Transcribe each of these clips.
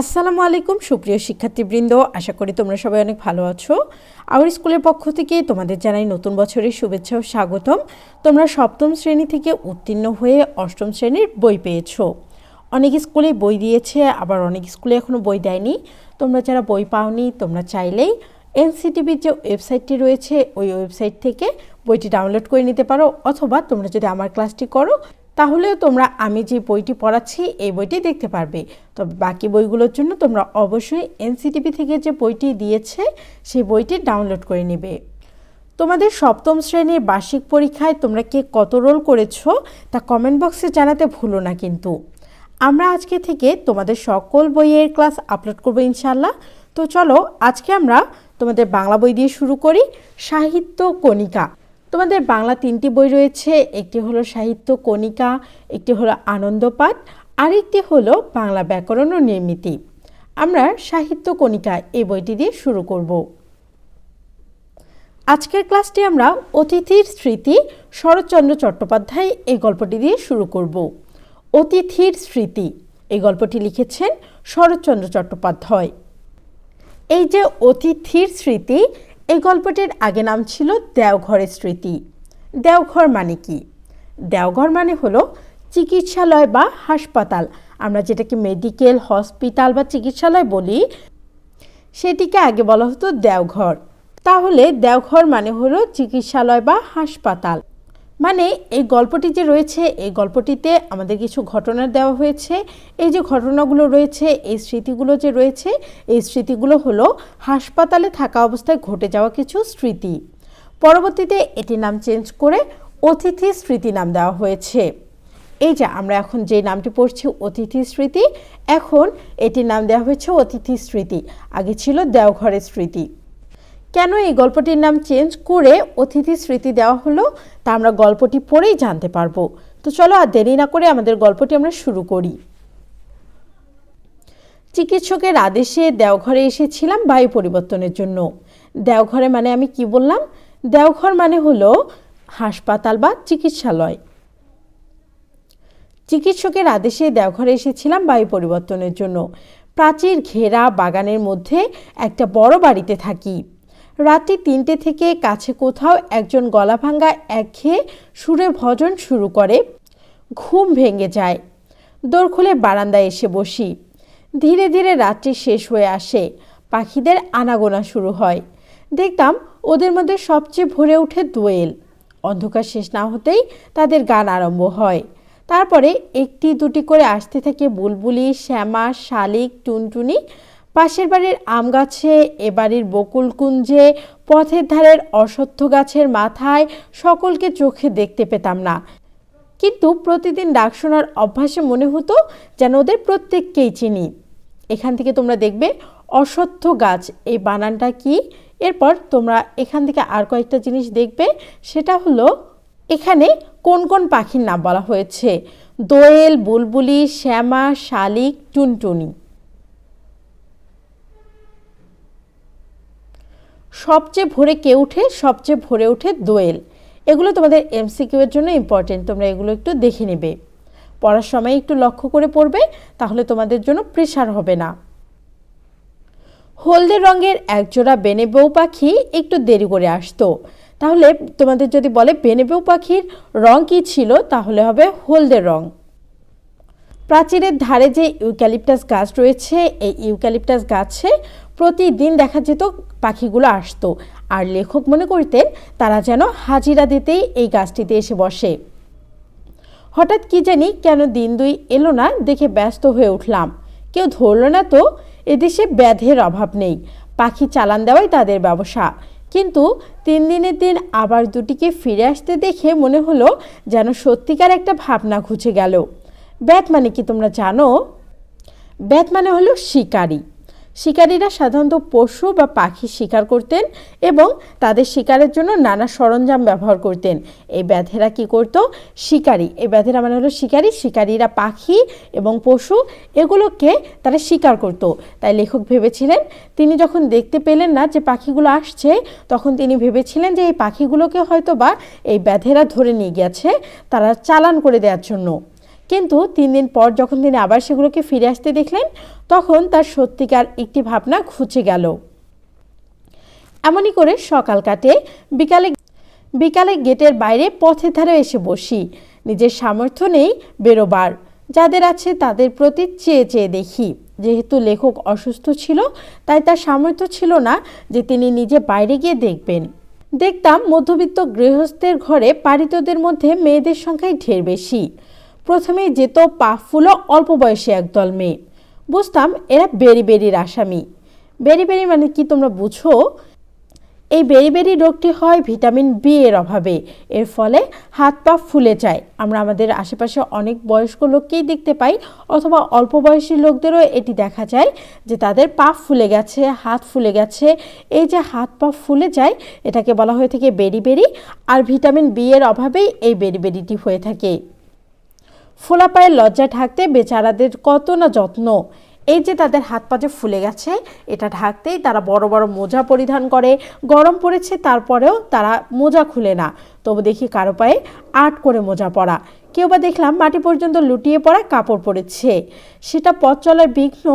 আসসালামু আলাইকুম, সুপ্রিয় শিক্ষার্থীবৃন্দ। আশা করি তোমরা সবাই অনেক ভালো আছো। আওয়ার স্কুলের পক্ষ থেকে তোমাদের জানাই নতুন বছরের শুভেচ্ছা ও স্বাগতম। তোমরা সপ্তম শ্রেণি থেকে উত্তীর্ণ হয়ে অষ্টম শ্রেণির বই পেয়েছ। অনেক স্কুলে বই দিয়েছে, আবার অনেক স্কুলে এখনও বই দেয়নি। তোমরা যারা বই পাওনি, তোমরা চাইলেই এনসিটিভির যে ওয়েবসাইটটি রয়েছে, ওই ওয়েবসাইট থেকে বইটি ডাউনলোড করে নিতে পারো। অথবা তোমরা যদি আমার ক্লাসটি করো তাহলেও তোমরা আমি যে বইটি পড়াচ্ছি, এই বইটি দেখতে পারবে। তবে বাকি বইগুলোর জন্য তোমরা অবশ্যই এনসিটিভি থেকে যে বইটি দিয়েছে, সেই বইটি ডাউনলোড করে নেবে। তোমাদের সপ্তম শ্রেণির বার্ষিক পরীক্ষায় তোমরা কে কত রোল করেছ, তা কমেন্ট বক্সে জানাতে ভুলো না কিন্তু। আমরা আজকে থেকে তোমাদের সকল বইয়ের ক্লাস আপলোড করব ইনশাল্লাহ তো চলো, আজকে আমরা তোমাদের বাংলা বই দিয়ে শুরু করি, সাহিত্য কণিকা। তোমাদের বাংলা তিনটি বই রয়েছে, একটি হলো সাহিত্য কণিকা, একটি হলো আনন্দপাঠ, আরেকটি হলো বাংলা ব্যাকরণ ও নির্মিতি। আমরা সাহিত্য কণিকা এই বইটি দিয়ে শুরু করব। আজকের ক্লাসটি আমরা অতিথির স্মৃতি শরৎচন্দ্র চট্টোপাধ্যায় এই গল্পটি দিয়ে শুরু করব। অতিথির স্মৃতি, এই গল্পটি লিখেছেন শরৎচন্দ্র চট্টোপাধ্যায়। এই যে অতিথির স্মৃতি এই গল্পটির আগে নাম ছিল দেওঘরের স্মৃতি। দেওঘর মানে কি? দেওঘর মানে হলো চিকিৎসালয় বা হাসপাতাল। আমরা যেটাকে মেডিকেল, হসপিটাল বা চিকিৎসালয় বলি, সেটিকে আগে বলা হতো দেওঘর। তাহলে দেওঘর মানে হলো চিকিৎসালয় বা হাসপাতাল। মানে এই গল্পটি যে রয়েছে, এই গল্পটিতে আমাদের কিছু ঘটনা দেওয়া হয়েছে। এই যে ঘটনাগুলো রয়েছে, এই স্মৃতিগুলো যে রয়েছে, এই স্মৃতিগুলো হলো হাসপাতালে থাকা অবস্থায় ঘটে যাওয়া কিছু স্মৃতি। পরবর্তীতে এটির নাম চেঞ্জ করে অতিথি স্মৃতি নাম দেওয়া হয়েছে। এই যে আমরা এখন যে নামটি পড়ছি, অতিথি স্মৃতি, এখন এটির নাম দেওয়া হয়েছে অতিথি স্মৃতি। আগে ছিল দেওঘরের স্মৃতি। কেন এই গল্পটির নাম চেঞ্জ করে অতিথি স্মৃতি দেওয়া হলো, তা আমরা গল্পটি পড়েই জানতে পারব। তো চলো আর দেরি না করে আমাদের গল্পটি আমরা শুরু করি। চিকিৎসকের আদেশে দেওঘরে এসেছিলাম বায়ু পরিবর্তনের জন্য। দেওঘরে মানে আমি কি বললাম? দেওঘর মানে হলো হাসপাতাল বা চিকিৎসালয়। চিকিৎসকের আদেশে দেওঘরে এসেছিলাম বায়ু পরিবর্তনের জন্য। প্রাচীর ঘেরা বাগানের মধ্যে একটা বড় বাড়িতে থাকি। রাত্রি তিনটে থেকে কাছে কোথাও একজন গলা ভাঙ্গা একঘেয়ে সুরে ভজন শুরু করে। ঘুম ভেঙে যায়। দোর খুলে বারান্দায় এসে বসি। ধীরে ধীরে রাত্রি শেষ হয়ে আসে। পাখিদের আনাগোনা শুরু হয়। দেখতাম ওদের মধ্যে সবচেয়ে ভরে ওঠে দোয়েল। অন্ধকার শেষ না হতেই তাদের গান আরম্ভ হয়। তারপরে একটি দুটি করে আসতে থাকে বুলবুলি, শ্যামা, শালিক, টুনটুনি পাশের বাড়ির আম গাছে, এ বাড়ির বকুল কুঞ্জে, পথের ধারের অসত্য গাছের মাথায় সকলকে চোখে দেখতে পেতাম না। কিন্তু প্রতিদিন ডাক শোনার অভ্যাসে মনে হতো যেন ওদের প্রত্যেককেই চিনি। এখান থেকে তোমরা দেখবে অসত্য গাছ, এই বানানটা কি? এরপর তোমরা এখান থেকে আর কয়েকটা জিনিস দেখবে, সেটা হলো এখানে কোন কোন পাখির নাম বলা হয়েছে? দোয়েল, বুলবুলি, শ্যামা, শালিক, টুনটুনি। সবচেয়ে ভোরে কে উঠে, সবচেয়ে ভোরে উঠে দোয়েল। এগুলো তোমাদের এমসিকিউ এর জন্য ইম্পর্টেন্ট তোমরা এগুলো একটু দেখে নেবে। পড়ার সময় একটু লক্ষ্য করে পড়বে, তাহলে তোমাদের জন্য প্রেশার হবে না। হলদে রঙের একজোড়া বেনে বউ পাখি একটু দেরি করে আসতো। তাহলে তোমাদের যদি বলে বেনে বউ পাখির রং কী ছিল, তাহলে হবে হলদে রং। প্রাচীরের ধারে যে ইউক্যালিপটাস গাছ রয়েছে, এই ইউক্যালিপটাস গাছে প্রতিদিন দেখা যেত পাখিগুলো আসতো। আর লেখক মনে করতেন, তারা যেন হাজিরা দিতেই এই গাছটিতে এসে বসে। হঠাৎ কি জানি কেন দিন দুই এলো না, দেখে ব্যস্ত হয়ে উঠলাম। কেউ ধরল না তো, এদেশে ব্যাধের অভাব নেই। পাখি চালান দেওয়াই তাদের ব্যবসা। কিন্তু তিন দিনের দিন আবার দুটিকে ফিরে আসতে দেখে মনে হলো যেন সত্যিকার একটা ভাবনা ঘুচে গেল। ব্যাত মানে কি তোমরা জানো? ব্যাত মানে হলো শিকারী। শিকারীরা সাধারণত পশু বা পাখি শিকার করতেন এবং তাদের শিকারের জন্য নানা সরঞ্জাম ব্যবহার করতেন। এই ব্যাধেরা কি করত? শিকারী। এই ব্যাধেরা মানে হলো শিকারী। শিকারীরা পাখি এবং পশু এগুলোকে তারা শিকার করত। তাই লেখক ভেবেছিলেন, তিনি যখন দেখতে পেলেন না যে পাখিগুলো আসছে, তখন তিনি ভেবেছিলেন যে এই পাখিগুলোকে হয়তো বা এই ব্যাধেরা ধরে নিয়ে গেছে তারা চালান করে দেওয়ার জন্য। কিন্তু তিন দিন পর যখন তিনি আবার সেগুলোকে ফিরে আসতে দেখলেন, তখন তার সত্যিকার একটি ভাবনা ঘুচে গেল। এমনই করে সকাল কাটে, বিকালে বিকালে গেটের বাইরে পথের ধারে এসে বসি। নিজের সামর্থ্য নেই বেরোবার। যাদের আছে তাদের প্রতি চেয়ে চেয়ে দেখি। যেহেতু লেখক অসুস্থ ছিল, তাই তার সামর্থ্য ছিল না যে তিনি নিজে বাইরে গিয়ে দেখবেন। দেখতাম মধ্যবিত্ত গৃহস্থের ঘরে পারিতদের মধ্যে মেয়েদের সংখ্যাই ঢের বেশি। প্রথমেই যেত পা ফুলো অল্প বয়সী একদল মেয়ে। বুঝতাম এরা বেরি বেরির আসামি। বেরি বেরি মানে কি তোমরা বুঝো? এই বেরিবেরি রোগটি হয় ভিটামিন বি এর অভাবে। এর ফলে হাত পা ফুলে যায়। আমরা আমাদের আশেপাশে অনেক বয়স্ক লোককেই দেখতে পাই অথবা অল্প বয়সী লোকদেরও এটি দেখা যায় যে তাদের পা ফুলে গেছে, হাত ফুলে গেছে। এই যে হাত পা ফুলে যায়, এটাকে বলা হয়ে থাকে বেরিবেরি আর ভিটামিন বি এর অভাবেই এই বেরিবেরিটি হয়ে থাকে। ফোলা পায়ের লজ্জা ঢাকতে বেচারাদের কত না যত্ন। এই যে তাদের হাত পা যে ফুলে গেছে, এটা ঢাকতেই তারা বড় বড় মোজা পরিধান করে। গরম পড়েছে, তারপরেও তারা মোজা খুলে না। তবু দেখি কারও পায়ে আট করে মোজা পরা। কেউ বা দেখলাম মাটি পর্যন্ত লুটিয়ে পড়া কাপড় পরেছে। সেটা পথ চলার বিঘ্ন,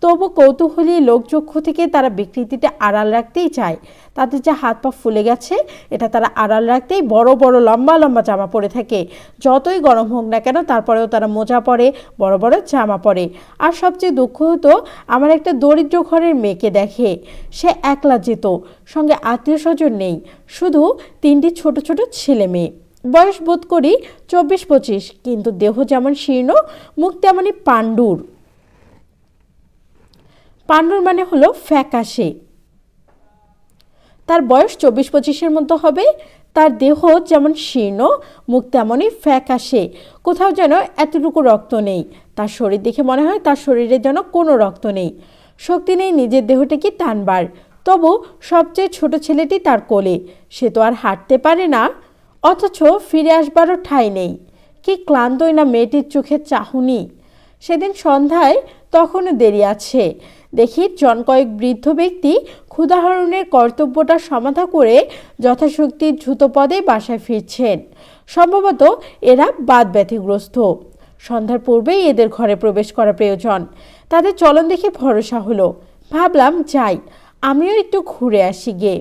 তবু কৌতূহলী লোকচক্ষু থেকে তারা বিকৃতিটা আড়াল রাখতেই চায়। তাদের যে হাত পা ফুলে গেছে, এটা তারা আড়াল রাখতেই বড় বড়, লম্বা লম্বা জামা পরে থাকে। যতই গরম হোক না কেন, তারপরেও তারা মোজা পরে, বড় বড় জামা পরে। আর সবচেয়ে দুঃখ হতো, আমার একটা দরিদ্র ঘরের মেয়েকে দেখে। সে একলা যেত, সঙ্গে আত্মীয় স্বজন নেই। শুধু তিনটি ছোট ছোট ছেলে মেয়ে। বয়স বোধ করি চব্বিশ পঁচিশ, কিন্তু দেহ যেমন শীর্ণ, মুখ তেমনই পাণ্ডুর। পাণ্ডুর মানে হলো ফ্যাকাশে। তার বয়স চব্বিশ পঁচিশের মতো হবে, তার দেহ যেমন শীর্ণ, মুখ তেমনই ফ্যাকাশে। কোথাও যেন এতটুকু রক্ত নেই, তার শরীর দেখে মনে হয় তার শরীরে যেন কোনো রক্ত নেই। শক্তি নেই, নিজের দেহটাকে টানবার। তবু সবচেয়ে ছোট ছেলেটি তার কোলে, সে তো আর হাঁটতে পারে না। অথচ ফিরে আসবারও ঠাঁই নেই। কি ক্লান্তই না মেয়েটির চোখে চাহুনি। সেদিন সন্ধ্যায় তখনও দেরি আছে। দেখি জন কয়েক বৃদ্ধ ব্যক্তি ক্ষুদাহরণের কর্তব্যটা সমাধা করে যথাশক্তি দ্রুতপদে বাসায় ফিরছেন। সম্ভবত এরা বাদ ব্যথিগ্রস্ত সন্ধ্যার পূর্বেই এদের ঘরে প্রবেশ করা প্রয়োজন। তাদের চলন দেখে ভরসা হলো। ভাবলাম, যাই, আমিও একটু ঘুরে আসি গে।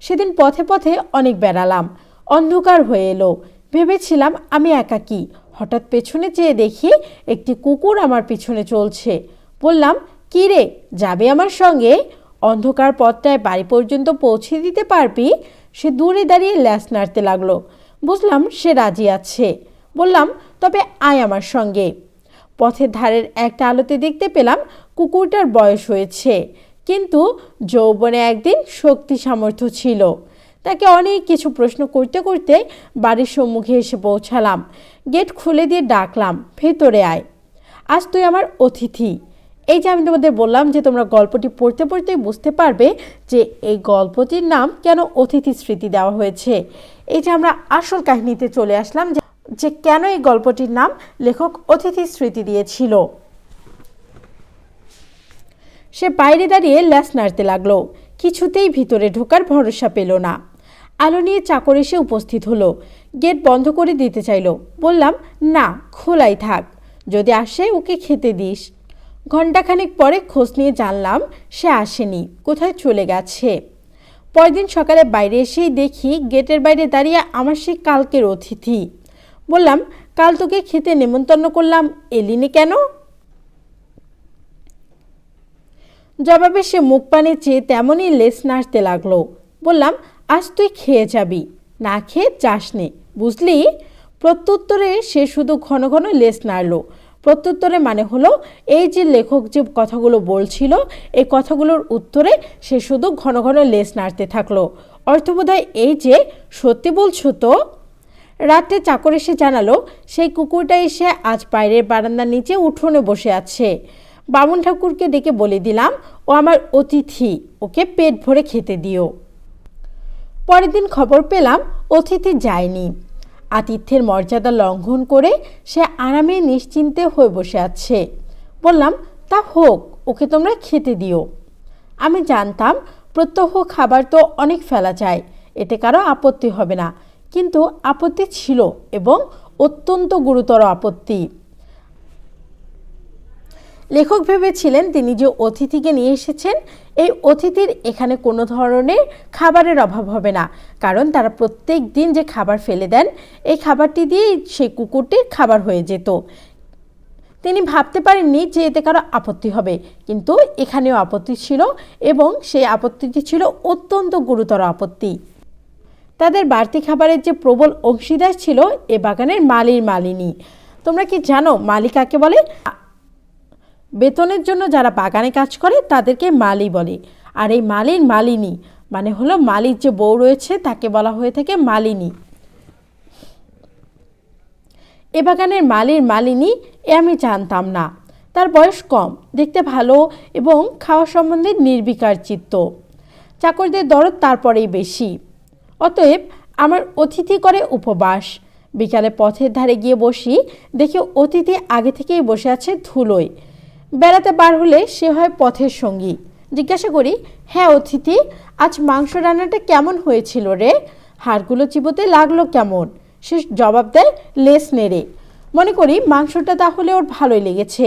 সেদিন পথে পথে অনেক বেড়ালাম। অন্ধকার হয়ে এলো। ভেবেছিলাম আমি একাকী হঠাৎ পেছনে চেয়ে দেখি একটি কুকুর আমার পিছনে চলছে। বললাম, কী রে, যাবে আমার সঙ্গে? অন্ধকার পথটায় বাড়ি পর্যন্ত পৌঁছে দিতে পারবি? সে দূরে দাঁড়িয়ে ল্যাস নাড়তে লাগল। বুঝলাম সে রাজি আছে। বললাম, তবে আয় আমার সঙ্গে। পথের ধারের একটা আলোতে দেখতে পেলাম কুকুরটার বয়স হয়েছে। কিন্তু যৌবনে একদিন শক্তি সামর্থ্য ছিল। তাকে অনেক কিছু প্রশ্ন করতে করতে বাড়ির সম্মুখে এসে পৌঁছালাম। গেট খুলে দিয়ে ডাকলাম, ভেতরে আয়। আজ তুই আমার অতিথি। এই যে আমি তোমাদের বললাম যে তোমরা গল্পটি পড়তে পড়তেই বুঝতে পারবে যে এই গল্পটির নাম কেন অতিথি স্মৃতি দেওয়া হয়েছে। এই যে আমরা আসল কাহিনীতে চলে আসলাম যে যে কেন এই গল্পটির নাম লেখক অতিথি স্মৃতি দিয়েছিল। সে বাইরে দাঁড়িয়ে ল্যাস নাড়তে লাগল। কিছুতেই ভিতরে ঢোকার ভরসা পেল না। আলো নিয়ে চাকর এসে উপস্থিত হলো। গেট বন্ধ করে দিতে চাইলো। বললাম, না, খোলাই থাক। যদি আসে, ওকে খেতে দিস। ঘণ্টাখানেক পরে খোঁজ নিয়ে জানলাম, সে আসেনি। কোথায় চলে গেছে? পরদিন সকালে বাইরে এসেই দেখি গেটের বাইরে দাঁড়িয়ে আমার সেই কালকের অতিথি। বললাম, কাল তোকে খেতে নেমন্তন্ন করলাম। এলিনি কেন? জবাবে সে মুখ পানে চেয়ে তেমনই লেস নাড়তে লাগল। বললাম, আজ তুই খেয়ে যাবি। না খেয়ে যাস নে বুঝলি? প্রত্যুত্তরে সে শুধু ঘন ঘন লেস নাড়ল। প্রত্যুত্তরে মানে হলো, এই যে লেখক যে কথাগুলো বলছিল, এই কথাগুলোর উত্তরে সে শুধু ঘন ঘন লেস নাড়তে থাকল। অর্থবোধয় এই যে, সত্যি বলছো তো? রাতে চাকর এসে জানালো, সেই কুকুরটা এসে আজ বাইরের বারান্দার নিচে উঠোনে বসে আছে। বামুন ঠাকুরকে ডেকে বলে দিলাম, ও আমার অতিথি, ওকে পেট ভরে খেতে দিও। পরের দিন খবর পেলাম, অতিথি যায়নি। আতিথ্যের মর্যাদা লঙ্ঘন করে সে আরামে নিশ্চিন্তে হয়ে বসে আছে। বললাম, তা হোক, ওকে তোমরা খেতে দিও। আমি জানতাম, প্রত্যহ খাবার তো অনেক ফেলা যায়, এতে কারও আপত্তি হবে না। কিন্তু আপত্তি ছিল এবং অত্যন্ত গুরুতর আপত্তি। লেখক ভেবেছিলেন তিনি যে অতিথিকে নিয়ে এসেছেন, এই অতিথির এখানে কোনো ধরনের খাবারের অভাব হবে না। কারণ তারা প্রত্যেক দিন যে খাবার ফেলে দেন, এই খাবারটি দিয়েই সেই কুকুরটির খাবার হয়ে যেত। তিনি ভাবতে পারেননি যে এতে কারও আপত্তি হবে। কিন্তু এখানেও আপত্তি ছিল এবং সেই আপত্তিটি ছিল অত্যন্ত গুরুতর আপত্তি। তাদের বাড়তি খাবারের যে প্রবল অংশীদার ছিল, এ বাগানের মালির মালিনী। তোমরা কি জানো মালি কাকে বলে বেতনের জন্য যারা বাগানে কাজ করে, তাদেরকে মালি বলে। আর এই মালির মালিনী মানে হলো মালির যে বউ রয়েছে, তাকে বলা হয়ে থাকে মালিনী। এ বাগানের মালির মালিনী, এ আমি জানতাম না। তার বয়স কম, দেখতে ভালো এবং খাওয়া সম্বন্ধে নির্বিকার চিত্ত। চাকরদের দরদ তারপরেই বেশি। অতএব আমার অতিথি করে উপবাস। বিকালে পথের ধারে গিয়ে বসি, দেখি অতিথি আগে থেকেই বসে আছে ধুলোয়। বেড়াতে বার হলে সে হয় পথের সঙ্গী। জিজ্ঞাসা করি হ্যাঁ অতিথি, আজ মাংস রান্নাটা কেমন হয়েছিল রে? হাড়গুলো চিবোতে লাগল কেমন? সে জবাব দেয়, লেস নেড়ে মনে করি, মাংসটা তাহলে ওর ভালোই লেগেছে।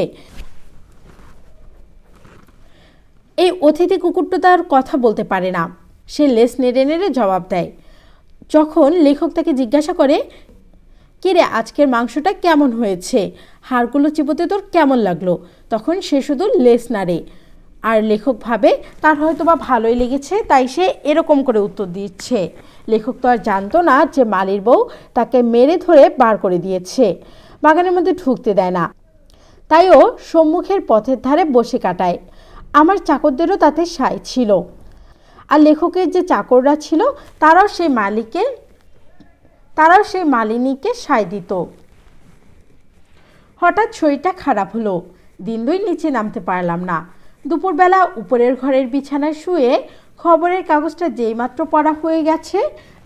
এই অতিথি কুকুরটা তার কথা বলতে পারে না। সে লেস নেড়ে নেড়ে জবাব দেয়। যখন লেখক তাকে জিজ্ঞাসা করে কিরে আজকের মাংসটা কেমন হয়েছে? হাড়গুলো চিবোতে তোর কেমন লাগল? তখন সে শুধু লেস নাড়ে আর লেখক ভাবে, তার হয়তো বা ভালোই লেগেছে, তাই সে এরকম করে উত্তর দিচ্ছে। লেখক তো আর জানতো না যে মালির বউ তাকে মেরে ধরে বার করে দিয়েছে। বাগানের মধ্যে ঢুকতে দেয় না। তাই ও সম্মুখের পথের ধারে বসে কাটায়। আমার চাকরদেরও তাতে সায় ছিল। আর লেখকের যে চাকররা ছিল, তারাও সেই মালিকের তারাও সেই মালিনীকে সায় দিত। হঠাৎ শরীরটা খারাপ হলো। দিন দুই নিচে নামতে পারলাম না। দুপুরবেলা উপরের ঘরের বিছানায় শুয়ে খবরের কাগজটা যেইমাত্র পড়া হয়ে গেছে,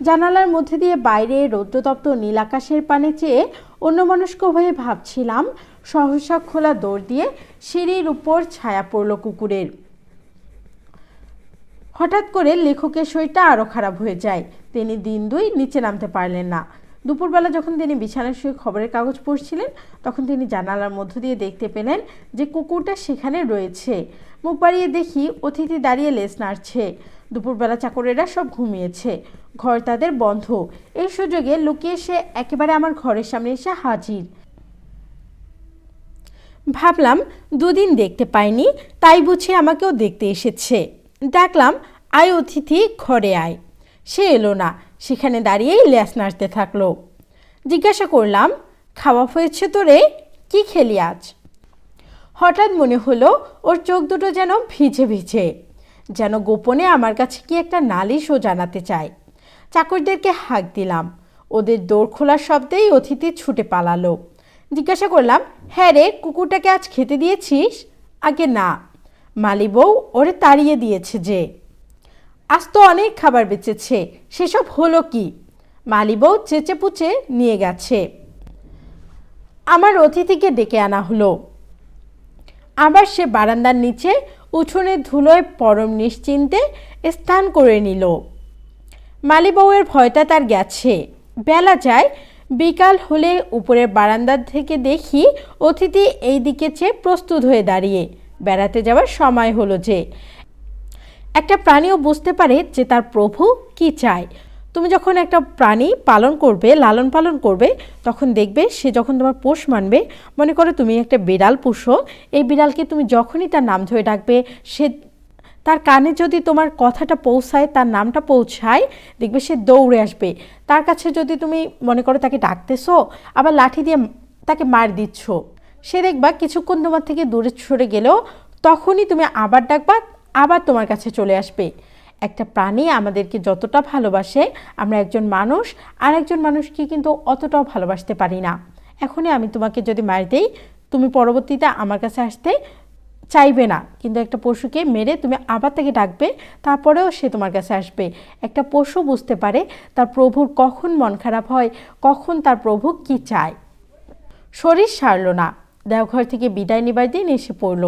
জানালার মধ্যে দিয়ে বাইরে রৌদ্রতপ্ত নীল আকাশের পানে চেয়ে অন্যমনস্ক হয়ে ভাবছিলাম, সহসা খোলা দৌড় দিয়ে সিঁড়ির উপর ছায়া পড়ল কুকুরের। হঠাৎ করে লেখকের শরীরটা আরও খারাপ হয়ে যায়। তিনি দিন দুই নিচে নামতে পারলেন না। দুপুরবেলা যখন তিনি বিছানায় শুয়ে খবরের কাগজ পড়ছিলেন, তখন তিনি জানালার মধ্য দিয়ে দেখতে পেলেন যে কুকুরটা সেখানে রয়েছে। মুখ বাড়িয়ে দেখি অতিথি দাঁড়িয়ে লেস নাড়ছে। দুপুরবেলা চাকরেরা সব ঘুমিয়েছে। ঘর তাদের বন্ধ। এই সুযোগে লুকিয়ে সে একেবারে আমার ঘরের সামনে এসে হাজির। ভাবলাম, দুদিন দেখতে পাইনি, তাই বুঝে আমাকেও দেখতে এসেছে। ডাকলাম আয় অতিথি ঘরে আয়। সে এলো না, সেখানে দাঁড়িয়েই ল্যাস নাড়তে থাকল। জিজ্ঞাসা করলাম, খাওয়া হয়েছে তো রে, কী খেলি আজ? হঠাৎ মনে হলো, ওর চোখ দুটো যেন ভিজে ভিজে, যেন গোপনে আমার কাছে কি একটা নালিশও জানাতে চায়। চাকরদেরকে হাঁক দিলাম। ওদের দৌড় খোলার শব্দেই অতিথি ছুটে পালালো। জিজ্ঞাসা করলাম হ্যাঁ রে, কুকুরটাকে আজ খেতে দিয়েছিস? আগে না। মালি বউ ওরে তাড়িয়ে দিয়েছে যে, আজ তো অনেক খাবার বেঁচেছে, সেসব হলো কি? মালি বউ চেঁচে পুচে নিয়ে গেছে। আমার অতিথিকে ডেকে আনা হলো। আবার সে বারান্দার নিচে উঠোনের ধুলোয় পরম নিশ্চিন্তে স্থান করে নিল। মালি বউয়ের ভয়টা তার গেছে। বেলা যায়, বিকাল হলে উপরের বারান্দার থেকে দেখি অতিথি এই দিকে চেয়ে প্রস্তুত হয়ে দাঁড়িয়ে। বেড়াতে যাওয়ার সময় হলো যে, একটা প্রাণীও বুঝতে পারে যে তার প্রভু কি চায়। তুমি যখন একটা প্রাণী পালন করবে, লালন পালন করবে, তখন দেখবে সে যখন তোমার পোষ মানবে, মনে করো তুমি একটা বিড়াল পুষো, এই বিড়ালকে তুমি যখনই তার নাম ধরে ডাকবে, সে তার কানে যদি তোমার কথাটা পৌঁছায়, তার নামটা পৌঁছায়, দেখবে সে দৌড়ে আসবে। তার কাছে যদি তুমি মনে করো তাকে ডাকতেছো, আবার লাঠি দিয়ে তাকে মার দিচ্ছ সে দেখবা কিছুক্ষণ তোমার থেকে দূরে সরে গেলেও তখনই তুমি আবার ডাকবা, আবার তোমার কাছে চলে আসবে। একটা প্রাণী আমাদেরকে যতটা ভালোবাসে, আমরা একজন মানুষ, আর একজন মানুষকে কিন্তু অতটাও ভালোবাসতে পারি না। এখনই আমি তোমাকে যদি মার দেই, তুমি পরবর্তীতে আমার কাছে আসতে চাইবে না। কিন্তু একটা পশুকে মেরে তুমি আবার তাকে ডাকবে, তারপরেও সে তোমার কাছে আসবে। একটা পশু বুঝতে পারে তার প্রভুর কখন মন খারাপ হয়, কখন তার প্রভু কি চায়। শরীর সারল না। দেওঘর থেকে বিদায় নেবার দিন এসে পড়ল।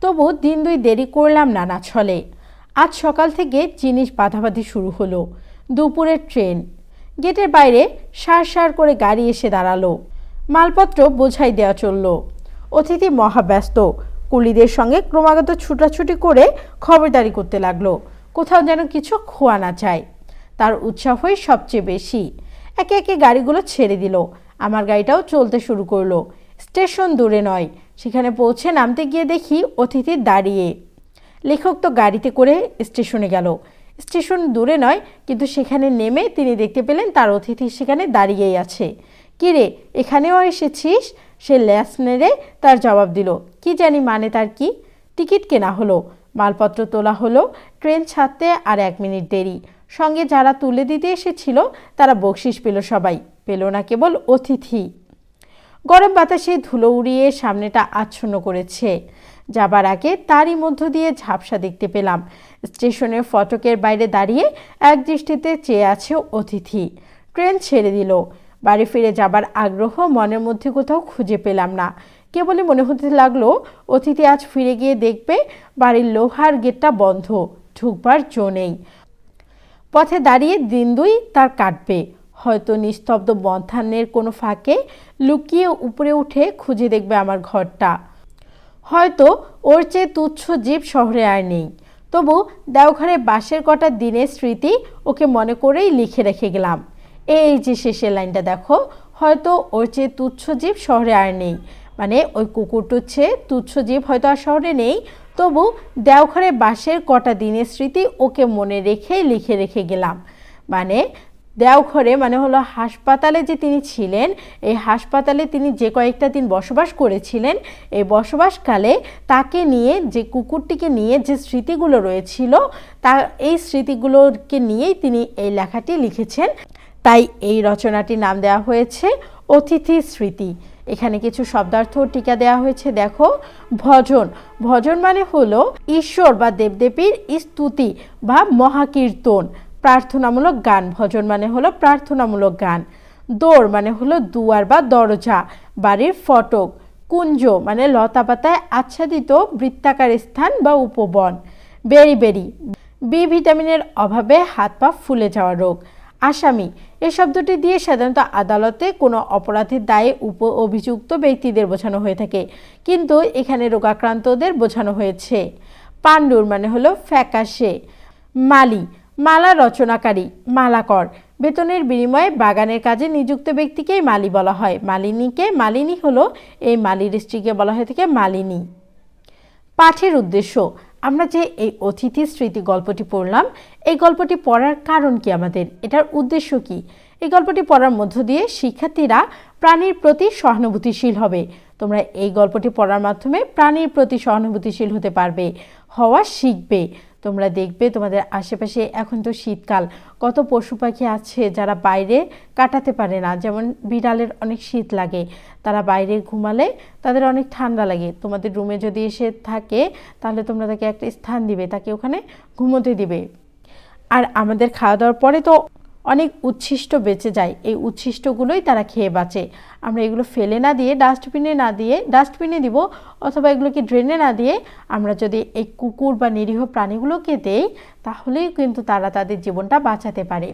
তবু দিন দুই দেরি করলাম নানা ছলে। আজ সকাল থেকে জিনিস বাঁধাবাঁধি শুরু হলো। দুপুরের ট্রেন। গেটের বাইরে সার সার করে গাড়ি এসে দাঁড়াল। মালপত্র বোঝাই দেওয়া চলল। অতিথি মহাব্যস্ত। কুলিদের সঙ্গে ক্রমাগত ছুটাছুটি করে খবরদারি করতে লাগল। কোথাও যেন কিছু খোয়া না চায়। তার উৎসাহই সবচেয়ে বেশি। একে একে গাড়িগুলো ছেড়ে দিল। আমার গাড়িটাও চলতে শুরু করল। স্টেশন দূরে নয়। সেখানে পৌঁছে নামতে গিয়ে দেখি অতিথি দাঁড়িয়ে। লেখক তো গাড়িতে করে স্টেশনে গেল। স্টেশন দূরে নয়, কিন্তু সেখানে নেমে তিনি দেখতে পেলেন তার অতিথি সেখানে দাঁড়িয়েই আছে। কিরে এখানেও এসেছিস? সে ল্যাস নেড়ে তার জবাব দিল। কি জানি মানে তার কি? টিকিট কেনা হলো। মালপত্র তোলা হলো। ট্রেন ছাড়তে আর এক মিনিট দেরি। সঙ্গে যারা তুলে দিতে এসেছিল, তারা বকশিস পেল সবাই। পেল না কেবল অতিথি। গরম বাতাসে ধুলো উড়িয়ে সামনেটা আচ্ছন্ন করেছে। যাবার আগে তারই মধ্য দিয়ে ঝাপসা দেখতে পেলাম। স্টেশনের ফটকের বাইরে দাঁড়িয়ে এক দৃষ্টিতে চেয়ে আছে অতিথি। ট্রেন ছেড়ে দিল। বাড়ি ফিরে যাবার আগ্রহ মনের মধ্যে কোথাও খুঁজে পেলাম না। কেবলই মনে হতে লাগল, অতিথি আজ ফিরে গিয়ে দেখবে বাড়ির লোহার গেটটা বন্ধ, ঢুকবার জো নেই। পথে দাঁড়িয়ে দিন দুই তার কাটবে। হয়তো নিস্তব্ধ বন্ধানের কোনো ফাঁকে লুকিয়ে উপরে উঠে খুঁজে দেখবে আমার ঘরটা। হয়তো ওর চেয়ে তুচ্ছ জীব শহরে আর নেই। তবু দেওঘরে বাসের কটা দিনের স্মৃতি ওকে মনে করেই লিখে রেখে গেলাম। এই যে শেষের লাইনটা দেখো, হয়তো ওর চেয়ে তুচ্ছ জীব শহরে আর নেই। মানে ওই কুকুরটুর চেয়ে তুচ্ছ জীব হয়তো আর শহরে নেই। তবু দেওঘরে বাসের কটা দিনের স্মৃতি ওকে মনে রেখেই লিখে রেখে গেলাম। মানে দেওঘরে মানে হলো হাসপাতালে যে তিনি ছিলেন, এই হাসপাতালে তিনি যে কয়েকটা দিন বসবাস করেছিলেন, এই বসবাসকালে তাকে নিয়ে যে কুকুরটিকে নিয়ে যে স্মৃতিগুলো রয়েছিল, তা এই স্মৃতিগুলোকে নিয়েই তিনি এই লেখাটি লিখেছেন। তাই এই রচনাটির নাম দেওয়া হয়েছে অতিথি স্মৃতি। এখানে কিছু শব্দার্থ টিকা দেওয়া হয়েছে, দেখো, ভজন। ভজন মানে হলো ঈশ্বর বা দেবদেবীর স্তুতি বা মহাকীর্তন। প্রার্থনামূলক গান। ভজন মানে হলো প্রার্থনামূলক গান। দৌড় মানে হলো দুয়ার বা দরজা, বাড়ির ফটক, কুঞ্জ মানে লতা পাতায় আচ্ছাদিত বৃত্তাকার স্থান বা উপবন। বেরি বেরি, বি ভিটামিনের অভাবে হাত পা ফুলে যাওয়া রোগ। আসামি, এ শব্দটি দিয়ে সাধারণত আদালতে কোনো অপরাধের দায়ে উপ অভিযুক্ত ব্যক্তিদের বোঝানো হয়ে থাকে। কিন্তু এখানে রোগাক্রান্তদের বোঝানো হয়েছে। পাণ্ডুর মানে হলো ফ্যাকাশে। মালি মালা রচনাকারী, মালাকর। বেতনের বিনিময়ে বাগানের কাজে নিযুক্ত ব্যক্তিকেই মালি বলা হয়। মালিনীকে মালিনী হলো, এই মালির স্ত্রীকে বলা হয়ে থাকে মালিনী। পাঠের উদ্দেশ্য, আমরা যে এই অতিথি স্মৃতি গল্পটি পড়লাম, এই গল্পটি পড়ার কারণ কি আমাদের? এটার উদ্দেশ্য কি? এই গল্পটি পড়ার মধ্য দিয়ে শিক্ষার্থীরা প্রাণীর প্রতি সহানুভূতিশীল হবে। তোমরা এই গল্পটি পড়ার মাধ্যমে প্রাণীর প্রতি সহানুভূতিশীল হতে পারবে, হওয়া শিখবে। তোমরা দেখবে তোমাদের আশেপাশে এখন তো শীতকাল। কত পশু পাখি আছে যারা বাইরে কাটাতে পারে না। যেমন বিড়ালের অনেক শীত লাগে। তারা বাইরে ঘুমালে তাদের অনেক ঠান্ডা লাগে। তোমাদের রুমে যদি এসে থাকে, তাহলে তোমরা তাকে একটা স্থান দিবে। তাকে ওখানে ঘুমোতে দিবে। আর আমাদের খাওয়া দাওয়ার পরে তো অনেক উচ্ছিষ্ট বেঁচে যায়। এই উচ্ছিষ্টগুলোই তারা খেয়ে বাঁচে। আমরা এগুলো ফেলে না দিয়ে, ডাস্টবিনে না দিয়ে, ডাস্টবিনে দিব অথবা এগুলোকে ড্রেনে না দিয়ে আমরা যদি এই কুকুর বা নিরীহ প্রাণীগুলোকে দেই, তাহলেই কিন্তু তারা তাদের জীবনটা বাঁচাতে পারে।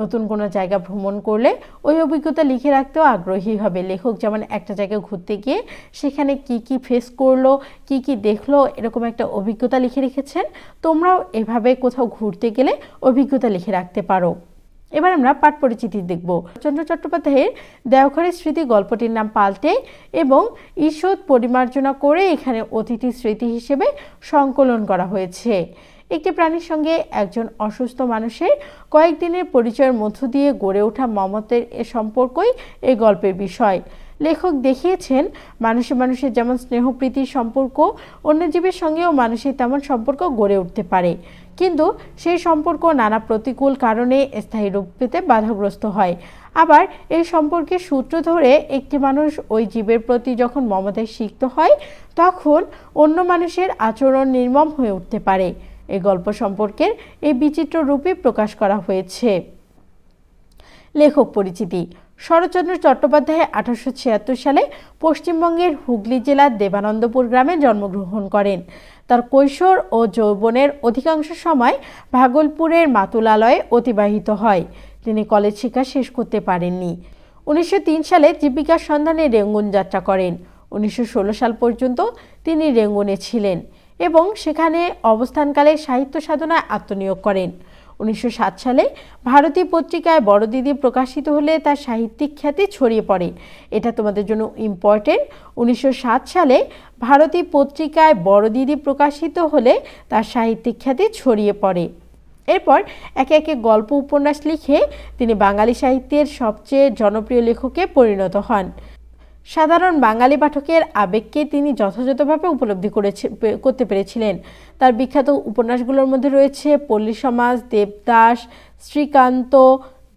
নতুন কোনো জায়গা ভ্রমণ করলে ওই অভিজ্ঞতা লিখে রাখতেও আগ্রহী হবে। লেখক যেমন একটা জায়গায় ঘুরতে গিয়ে সেখানে কি কি ফেস করল, কি কি দেখল, এরকম একটা অভিজ্ঞতা লিখে রেখেছেন। তোমরাও এভাবে কোথাও ঘুরতে গেলে অভিজ্ঞতা লিখে রাখতে পারো। এবার আমরা পাঠ পরিচিতি দেখব। চন্দ্র চট্টোপাধ্যায়ের দেওঘরের স্মৃতি গল্পটির নাম পাল্টে এবং ঈষৎ পরিমার্জনা করে এখানে অতিথি স্মৃতি হিসেবে সংকলন করা হয়েছে। একটি প্রাণীর সঙ্গে একজন অসুস্থ মানুষের কয়েকদিনের পরিচয়ের মধ্য দিয়ে গড়ে ওঠা মমতের এ সম্পর্কই এই গল্পের বিষয়। লেখক দেখিয়েছেন, মানুষে মানুষের যেমন স্নেহপ্রীতির সম্পর্ক, অন্য জীবের সঙ্গেও মানুষের তেমন সম্পর্ক গড়ে উঠতে পারে। কিন্তু সেই সম্পর্ক নানা প্রতিকূল কারণে স্থায়ী রূপ পেতে বাধাগ্রস্ত হয়। আবার এই সম্পর্কের সূত্র ধরে একটি মানুষ ওই জীবের প্রতি যখন মমতায় সিক্ত হয়, তখন অন্য মানুষের আচরণ নির্মম হয়ে উঠতে পারে। এই গল্প সম্পর্কের এই বিচিত্র রূপে প্রকাশ করা হয়েছে। লেখক পরিচিতি শরৎচন্দ্র চট্টোপাধ্যায় আঠারোশো ছিয়াত্তর সালে পশ্চিমবঙ্গের হুগলি জেলার দেবানন্দপুর গ্রামে জন্মগ্রহণ করেন। তার কৈশোর ও যৌবনের অধিকাংশ সময় ভাগলপুরের মাতুলালয়ে অতিবাহিত হয়। তিনি কলেজ শিক্ষা শেষ করতে পারেননি। উনিশশো তিন সালে জীবিকার সন্ধানে রেঙ্গুন যাত্রা করেন। উনিশশো ষোলো সাল পর্যন্ত তিনি রেঙ্গুনে ছিলেন এবং সেখানে অবস্থানকালে সাহিত্য সাধনায় আত্মনিয়োগ করেন। উনিশশো সাত সালে ভারতী পত্রিকায় বড় দিদি প্রকাশিত হলে তার সাহিত্যিক খ্যাতি ছড়িয়ে পড়ে। এটা তোমাদের জন্য ইম্পর্টেন্ট উনিশশো সাত সালে ভারতী পত্রিকায় বড় দিদি প্রকাশিত হলে তার সাহিত্যিক খ্যাতি ছড়িয়ে পড়ে। এরপর একে একে গল্প উপন্যাস লিখে তিনি বাঙালি সাহিত্যের সবচেয়ে জনপ্রিয় লেখকে পরিণত হন। সাধারণ বাঙালি পাঠকের আবেগকে তিনি যথাযথভাবে উপলব্ধি করেছে করতে পেরেছিলেন। তার বিখ্যাত উপন্যাসগুলোর মধ্যে রয়েছে পল্লী সমাজ, দেবদাস, শ্রীকান্ত,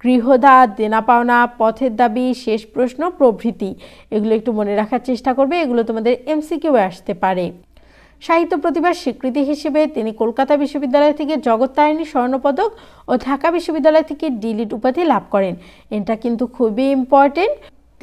গৃহদা, দেনা পাওনা, পথের দাবি, শেষ প্রশ্ন, প্রভৃতি। এগুলো একটু মনে রাখার চেষ্টা করবে, এগুলো তোমাদের এমসিকিউ আসতে পারে। সাহিত্য প্রতিভার স্বীকৃতি হিসেবে তিনি কলকাতা বিশ্ববিদ্যালয় থেকে জগত্তারিণী স্বর্ণপদক ও ঢাকা বিশ্ববিদ্যালয় থেকে ডিলিট উপাধি লাভ করেন। এটা কিন্তু খুবই ইম্পর্টেন্ট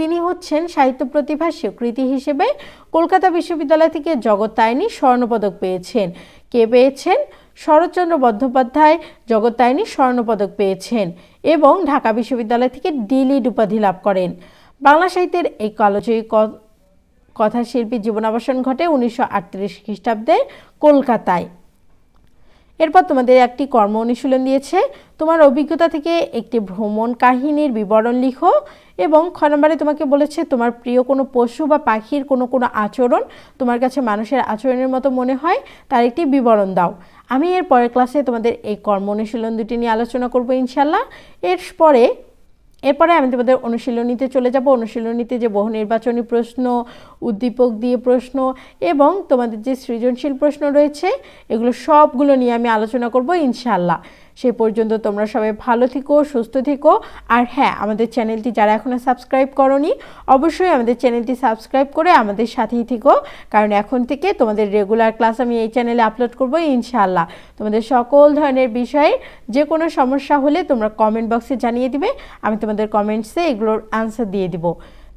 তিনি হচ্ছেন সাহিত্য প্রতিভার স্বীকৃতি হিসেবে কলকাতা বিশ্ববিদ্যালয় থেকে জগত্তারিণী স্বর্ণপদক পেয়েছেন। কে পেয়েছেন? শরৎচন্দ্র বন্দ্যোপাধ্যায় জগত্তারিণী স্বর্ণপদক পেয়েছেন এবং ঢাকা বিশ্ববিদ্যালয় থেকে ডিলিট উপাধি লাভ করেন। বাংলা সাহিত্যের এই কালোজয়ী ক- কথাশিল্পীর জীবনাবসান ঘটে উনিশশো আটত্রিশ খ্রিস্টাব্দে কলকাতায়। এরপর তোমাদের একটি কর্ম অনুশীলন দিয়েছে। তোমার অভিজ্ঞতা থেকে একটি ভ্রমণ কাহিনীর বিবরণ লিখো এবং খ নম্বরে তোমাকে বলেছে, তোমার প্রিয় কোনো পশু বা পাখির কোনো কোনো আচরণ তোমার কাছে মানুষের আচরণের মতো মনে হয়, তার একটি বিবরণ দাও। আমি এর পরের ক্লাসে তোমাদের এই কর্ম অনুশীলন দুটি নিয়ে আলোচনা করব ইনশাল্লাহ এর পরে এরপরে আমি তোমাদের অনুশীলনীতে চলে যাব। অনুশীলনীতে যে বহু নির্বাচনী প্রশ্ন উদ্দীপক দিয়ে প্রশ্ন এবং তোমাদের যে সৃজনশীল প্রশ্ন রয়েছে, এগুলো সবগুলো নিয়ে আমি আলোচনা করব ইনশাল্লাহ সে পর্যন্ত তোমরা সবাই ভালো থেকো, সুস্থ থেকো। আর হ্যাঁ আমাদের চ্যানেলটি যারা এখনও সাবস্ক্রাইব করনি, অবশ্যই আমাদের চ্যানেলটি সাবস্ক্রাইব করে আমাদের সাথেই থেকো। কারণ এখন থেকে তোমাদের রেগুলার ক্লাস আমি এই চ্যানেলে আপলোড করব ইনশাআল্লাহ। তোমাদের সকল ধরনের বিষয়ে যে কোনো সমস্যা হলে তোমরা কমেন্ট বক্সে জানিয়ে দিবে। আমি তোমাদের কমেন্টসে এগুলোর আনসার দিয়ে দিব।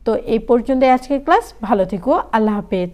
তো এই পর্যন্ত আজকের ক্লাস। ভালো থেকো আল্লাহ হাফেজ।